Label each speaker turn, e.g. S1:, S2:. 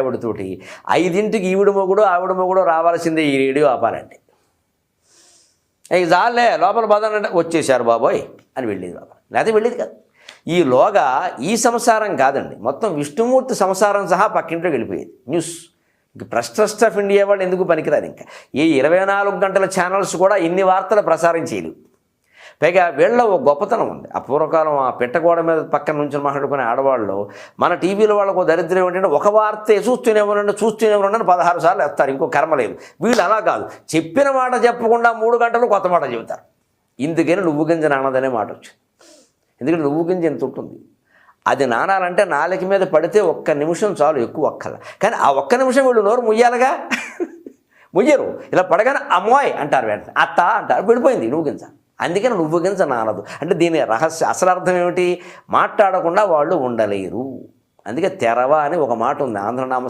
S1: ఆవిడతోటి. ఐదింటికి ఈవిడ మొగుడు ఆవిడ మొగుడు రావాల్సిందే ఈ రేడియో ఆపాలండి ఇక చాలే లోపల పదనంటే వచ్చేసారు బాబోయ్ అని వెళ్ళేది బాబా. లేకపోతే వెళ్ళేది కాదు. ఈ లోగా ఈ సంసారం కాదండి. మొత్తం విష్ణుమూర్తి సంసారం సహా పక్కింట్లో వెళ్ళిపోయేది. న్యూస్. ఇంక ప్రెస్ ట్రస్ట్ ఆఫ్ ఇండియా వాళ్ళు ఎందుకు పనికిరాదు ఇంకా? ఈ ఇరవై నాలుగు గంటల ఛానల్స్ కూడా ఇన్ని వార్తలు ప్రసారం చేయలేవు. పైగా వీళ్ళ ఒక గొప్పతనం ఉంది. ఆ పూర్వకాలం ఆ పెట్టగోడ మీద పక్కన నుంచి మాట్లాడుకునే ఆడవాళ్ళు మన టీవీలో వాళ్ళకు ఒక దరిద్రం ఏంటంటే ఒక వార్తే చూస్తూనే ఉండండి చూస్తూనే ఉండండి పదహారు సార్లు వేస్తారు. ఇంకో కర్మ లేదు. వీళ్ళు అలా కాదు. చెప్పిన మాట చెప్పకుండా మూడు గంటలు కొత్త మాట చెబుతారు. ఇందుకని నువ్వు గింజ నానదనే మాట వచ్చింది. ఎందుకంటే నువ్వు గింజ ఎంత ఉంటుంది? అది నానాలంటే నాలుక మీద పడితే ఒక్క నిమిషం చాలు ఎక్కువ ఒక్కల కానీ ఆ ఒక్క నిమిషం వీళ్ళు నోరు ముయ్యాలిగా? ముయ్యరు. ఇలా పడగానే అమ్మాయి అంటారు వెంటనే. అత్త అంటారు. విడిపోయింది నువ్వు గింజ. అందుకని నువ్వు గింజ నానదు. అంటే దీని రహస్య అసలు అర్థం ఏమిటి? మాట్లాడకుండా వాళ్ళు ఉండలేరు. అందుకే తెరవ అని ఒక మాట ఉంది. ఆంధ్రనామ